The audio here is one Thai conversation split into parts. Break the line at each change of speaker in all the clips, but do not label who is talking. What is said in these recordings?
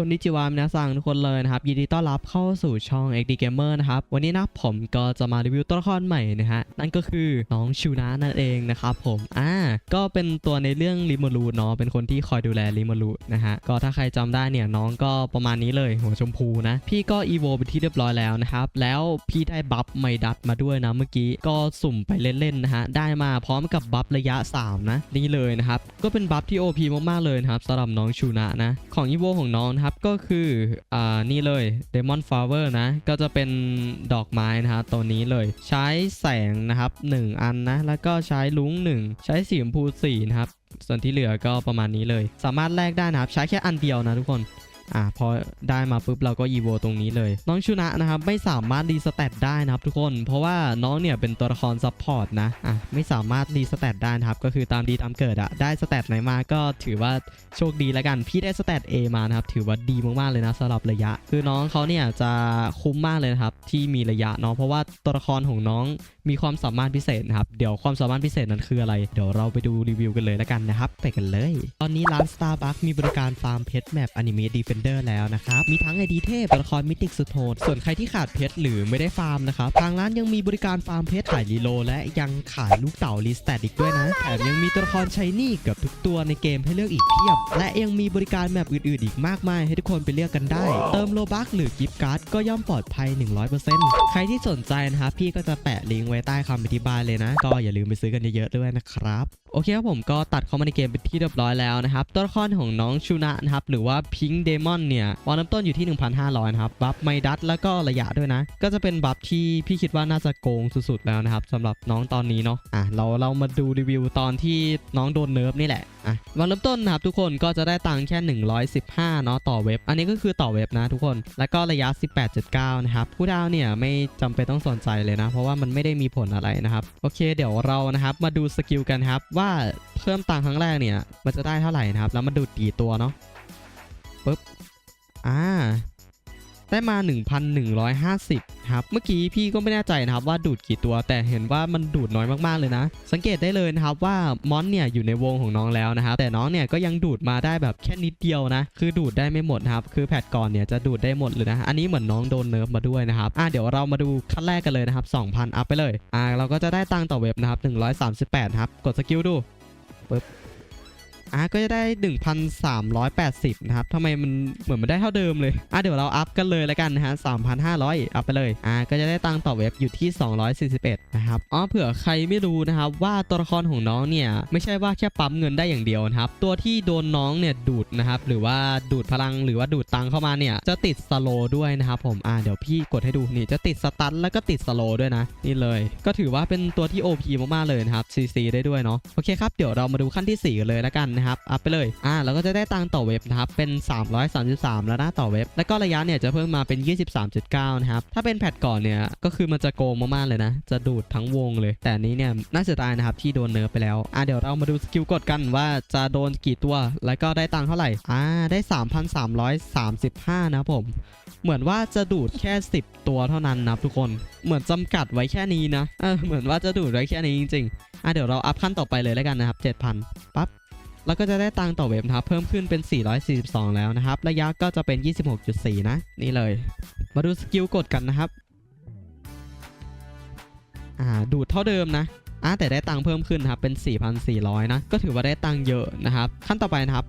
คนนิจิวามนาซังทุกคนเลยนะครับ ยินดีต้อนรับเข้าสู่ช่อง XD Gamer นะครับ วันนี้นะผมก็จะมารีวิวตัวละครใหม่นะฮะ นั่นก็คือน้องชูนะนั่นเองนะครับผมอ่าก็เป็นตัวในเรื่องริมรูเนาะเป็นคนที่คอยดูแลริมรูนะฮะ ก็ถ้าใครจำได้เนี่ยน้องก็ประมาณนี้เลยหัวชมพูนะ พี่ก็อีโวไปที่เรียบร้อยแล้วนะครับ แล้วพี่ได้บัฟไมดัตมาด้วยนะเมื่อกี้ก็สุ่มไปเล่นๆนะฮะได้มาพร้อมกับบัฟระยะ 3 นะนี่เลยนะครับก็เป็นบัฟที่ OP มากๆเลยนะครับสำหรับน้องชูนะนะของอีโวของน้องนะครับก็คืออ่านี่เลย Demon Flower นะ ก็จะเป็นดอกไม้นะฮะตัวนี้เลย ใช้แสงนะครับ 1 อันนะ แล้วก็ใช้ลุง 1 ใช้สีชมพู4นะครับ ส่วนที่เหลือก็ประมาณนี้เลย สามารถแลกได้นะครับ ใช้แค่อันเดียวนะทุกคน อ่าพอได้มาปุ๊บเราก็อีโวตรงนี้เลย น้องชูนะนะครับไม่สามารถรีสเตตได้นะครับทุกคน เพราะว่าน้องเนี่ยเป็นตัวละครซัพพอร์ตนะอะไม่สามารถรีสเตตได้นะครับก็คือตามดีตามเกิดอะได้สเตตไหนมาก็ถือว่าโชคดีแล้วกัน พี่ได้สเตต A มานะครับถือว่าดีมากๆเลยนะสำหรับระยะ คือน้องเขาเนี่ยจะคุ้มมากเลยนะครับที่มีระยะเนาะเพราะว่าตัวละครของน้อง มีความสามารถพิเศษนะครับ เดี๋ยวความสามารถพิเศษนั้นคืออะไร เดี๋ยวเราไปดูรีวิวกันเลยล้วกันนะครับ ไปกันเลย ตอนนี้ร้าน Starbucks มีบริการฟาร์มเพชรแมปอนิเมะดีเฟนเดอร์แล้วนะครับ มีทั้งไอดีเทพตัวละครมิติกสุดโหดส่วนใครที่ขาดเพชรหรือไม่ได้ฟาร์มนะครับทางร้านยังมีบริการฟาร์มเพชรขายรีโลและยังขายลูกเต่ารีสแตทอีกด้วยนะแถมยังมีตัวละครใช้นี่เกือบทุกตัวในเกมให้เลือกอีกเพียบ และยังมีบริการแมปอื่นๆ อีกมากมายให้ทุกคนไปเลือกกันได้ เติมโลบัคหรือกิฟต์การ์ดก็ย่อมปลอดภัย 100%ใครที่สนใจนะครับพี่ก็จะแปะลิงก์ไว้ใต้คำอธิบายเลยนะ ก็อย่าลืมไปซื้อกันเยอะๆด้วยนะครับ โอเคครับผมก็ตัดเข้ามาในเกมเป็นที่เรียบร้อยแล้วนะครับ ตัวละครของน้องชูนะนะครับ หรือว่าพิง k ์เดมอนเนี่ยวางน้ำต้นอยู่ที่ 1,500 นะครับ บัฟไมดัสแล้วก็ระยะด้วยนะ ก็จะเป็นบัฟที่พี่คิดว่าน่าจะโกงสุดๆแล้วนะครับสำหรับน้องตอนนี้เนาะอะเราเรามาดูรีวิวตอนที่น้องโดนเนิร์ฟนี่แหละ อะวันเริ่มต้นนะครับทุกคนก็จะได้ตังค์แค่ 115เนาะต่อเว็บ อันนี้ก็คือต่อเว็บนะทุกคน แล้วก็ระยะ 18.9 นะครับผู้ดาวเนี่ยไม่จำเป็นต้องสนใจเลยนะ เพราะว่ามันไม่ได้มีผลอะไรนะครับ โอเคเดี๋ยวเรานะครับมาดูสกิลกันครับว่าเพิ่มตังค์ครั้งแรกเนี่ยมันจะได้เท่าไหร่นะครับแล้วมาดูดีตัวเนาะปุ๊บอ่า ได้มา 1,150 ครับ เมื่อกี้พี่ก็ไม่แน่ใจนะครับว่าดูดกี่ตัว แต่เห็นว่ามันดูดน้อยมากๆเลยนะ สังเกตได้เลยนะครับว่ามอนเนี่ยอยู่ในวงของน้องแล้วนะครับ แต่น้องเนี่ยก็ยังดูดมาได้แบบแค่นิดเดียวนะ คือดูดได้ไม่หมดครับ คือแพทก่อนเนี่ยจะดูดได้หมดเลยนะ อันนี้เหมือนน้องโดนเนิร์ฟมาด้วยนะครับ อะเดี๋ยวเรามาดูขั้นแรกกันเลยนะครับ 2,000 อัพไปเลย อะเราก็จะได้ตังค์ต่อเว็บนะครับ138ครับ กดสกิลดูปึ๊บ อะก็จะได้ 1,380 นะครับทำไมมันเหมือนมันได้เท่าเดิมเลย อะเดี๋ยวเราอัพกันเลยแล้วกันนะฮะ 3,500 อัพไปเลย อะก็จะได้ตังต่อเว็บอยู่ที่ 241 นะครับ อ๋อ เผื่อใครไม่รู้นะครับว่าตัวละครของน้องเนี่ย ไม่ใช่ว่าแค่ปั๊มเงินได้อย่างเดียวนะครับ ตัวที่โดนน้องเนี่ยดูดนะครับ หรือว่าดูดพลังหรือว่าดูดตังเข้ามาเนี่ย จะติดสโลด้วยนะครับผม อะเดี๋ยวพี่กดให้ดูนี่จะติดสตันแล้วก็ติดสโลด้วยนะ นี่เลย ก็ถือว่าเป็นตัวที่ OP มากๆเลยนะครับ CC ได้ด้วยเนาะ โอเคครับ เดี๋ยวเรามาดูขั้นที่4กันเลยแล้วกันนะครับอัพไปเลยอ่าเราก็จะได้ตังต่อเว็บนะครับเป็น 333 แล้วนะต่อเว็บ แล้วก็ระยะเนี่ยจะเพิ่มมาเป็น 23.9 นะครับถ้าเป็นแพทก่อนเนี่ยก็คือมันจะโกงมากๆเลยนะ จะดูดทั้งวงเลย แต่นี้เนี่ยน่าเสียดายนะครับที่โดนเนิร์ฟไปแล้วอ่าเดี๋ยวเรามาดูสกิลกดกันว่าจะโดนกี่ตัว แล้วก็ได้ตังเท่าไหร่อ่าได้ 3,335 นะครับผมเหมือนว่าจะดูดแค่ 10 ตัวเท่านั้นนะทุกคน เหมือนจำกัดไว้แค่นี้นะ เออ เหมือนว่าจะดูดไว้แค่นี้จริงๆ อะเดี๋ยวเราอัพขั้นต่อไปเลยแล้วกันนะครับ 7,000 ปั๊บ แล้วก็จะได้ตังต่อเว็บนะครับเพิ่มขึ้นเป็น 442 แล้วนะครับ ระยะก็จะเป็น 26.4 นะ นี่เลย มาดูสกิลกดกันนะครับอ่าดูดเท่าเดิมนะอ่าแต่ได้ตังค์เพิ่มขึ้นนะครับเป็น 4,400 นะ ก็ถือว่าได้ตังค์เยอะนะครับ ขั้นต่อไปนะครับ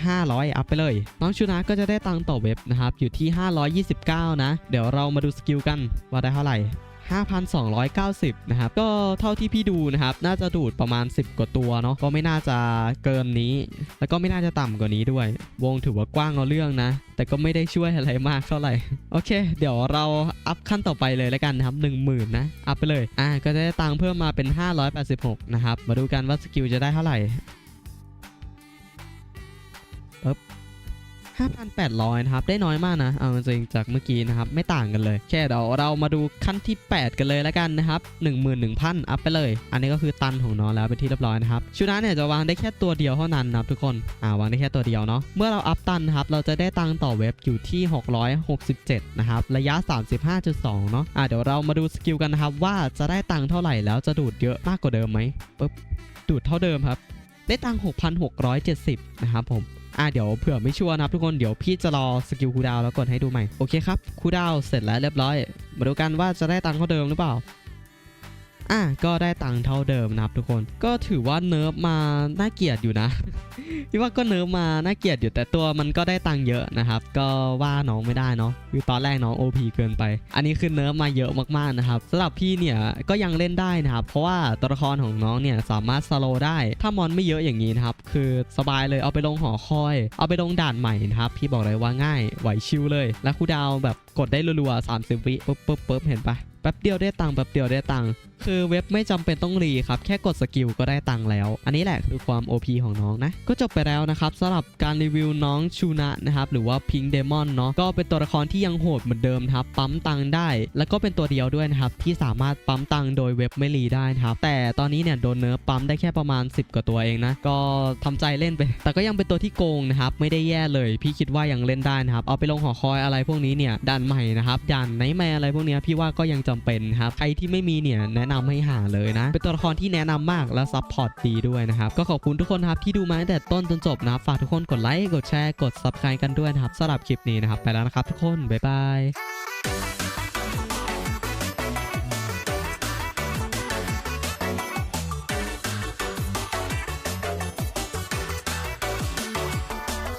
8,500 อัพไปเลย น้องชูนะก็จะได้ตังค์ต่อเว็บนะครับ อยู่ที่ 529 นะ เดี๋ยวเรามาดูสกิลกันว่าได้เท่าไหร่ 5,290 นะครับ ก็เท่าที่พี่ดูนะครับ น่าจะดูดประมาณ 10 กว่าตัวเนาะ ก็ไม่น่าจะเกินนี้ แล้วก็ไม่น่าจะต่ำกว่านี้ด้วย วงถือว่ากว้างเอาเรื่องนะ แต่ก็ไม่ได้ช่วยอะไรมากเท่าไหร่ โอเค เดี๋ยวเราอัพขั้นต่อไปเลยแล้วกันนะครับ 10,000 นะ อัพไปเลย อ่า ก็จะได้ตังค์เพิ่มมาเป็น 586 นะครับ มาดูกันว่าสกิลจะได้เท่าไหร่ปึ๊บ 5,800 นะครับ ได้น้อยมากนะ เอาจริงจากเมื่อกี้นะครับ ไม่ต่างกันเลยแค่เดี๋ยวเรามาดูขั้นที่ 8 กันเลยแล้วกันนะครับ 11,000 อัพไปเลย อันนี้ก็คือตันของน้องแล้วเป็นที่เรียบร้อยนะครับชูนะเนี่ยจะวางได้แค่ตัวเดียวเท่านั้นนะครับทุกคน อ่าวางได้แค่ตัวเดียวเนาะ เมื่อเราอัพตันนะครับ เราจะได้ตังค์ต่อเว็บอยู่ที่ 667 นะครับ ระยะ 35.2 เนาะ อ่าเดี๋ยวเรามาดูสกิลกันนะครับว่าจะได้ตังค์เท่าไหร่แล้วจะดูดเยอะมากกว่าเดิมไหมปึ๊บ ดูดเท่าเดิมครับ ได้ตัง6,670 นะครับผม อะเดี๋ยวเผื่อไม่ชัวร์นะครับทุกคนเดี๋ยวพี่จะรอสกิลคูดาวแล้วกดให้ดูใหม่โอเคครับคูดาวเสร็จแล้วเรียบร้อย มาดูกันว่าจะได้ตังค์เท่าเดิมหรือเปล่า อะก็ได้ตังค์เท่าเดิมนะครับทุกคนก็ถือว่าเนิร์ฟมาน่าเกลียดอยู่นะพี่ว่าก็เนิร์ฟมาน่าเกลียดอยู่แต่ตัวมันก็ได้ตังค์เยอะนะครับ ก็ว่าน้องไม่ได้เนาะคือตอนแรกน้อง OP เกินไป อันนี้คือเนิร์ฟมาเยอะมากๆนะครับสำหรับพี่เนี่ยก็ยังเล่นได้นะครับ เพราะว่าตัวละครของน้องเนี่ยสามารถสโลได้ ถ้ามอนไม่เยอะอย่างนี้นะครับคือสบายเลยเอาไปลงหอคอย เอาไปลงด่านใหม่นะครับพี่บอกเลยว่าง่ายไหวชิวเลย และคูดาวแบบกดได้รัวๆ30วิปุ๊บปุ๊บปุ๊บเห็นปะแป๊บเดียวได้ตังค์แป๊บเดียวได้ตังค์คือเว็บไม่จำเป็นต้องรีครับ แค่กดสกิลก็ได้ตังค์แล้ว อันนี้แหละคือความ OP ของน้องนะ ก็จบไปแล้วนะครับสำหรับการรีวิวน้องชูนะนะครับ หรือว่าพิงเดมอนเนาะก็เป็นตัวละครที่ยังโหดเหมือนเดิมครับ ปั๊มตังค์ได้ แล้วก็เป็นตัวเดียวด้วยนะครับ ที่สามารถปั๊มตังค์โดยเว็บไม่รีได้นะครับ แต่ตอนนี้เนี่ยโดนเนิร์ฟปั๊มได้แค่ประมาณ 10 กว่าตัวเองนะ ก็ทำใจเล่นไป แต่ก็ยังเป็นตัวที่โกงนะครับ ไม่ได้แย่เลย พี่คิดว่ายังเล่นได้นะครับ เอาไปลงหอคอยอะไรพวกนี้เนี่ยด่านใหม่นะครับด่านไนแมอะไรพวกเนี้ยพี่ว่าก็ยังจำเป็นครับใครที่ไม่มีเนี่ยแนะนำให้หาเลยนะ เป็นตัวละครที่แนะนำมากและซัพพอร์ตดีด้วยนะครับ ก็ขอบคุณทุกคนครับที่ดูมาตั้งแต่ต้นจนจบนะครับฝากทุกคนกดไลค์กดแชร์กด subscribe กันด้วยนะครับสำหรับคลิปนี้นะครับไปแล้วนะครับทุกคนบ๊ายบาย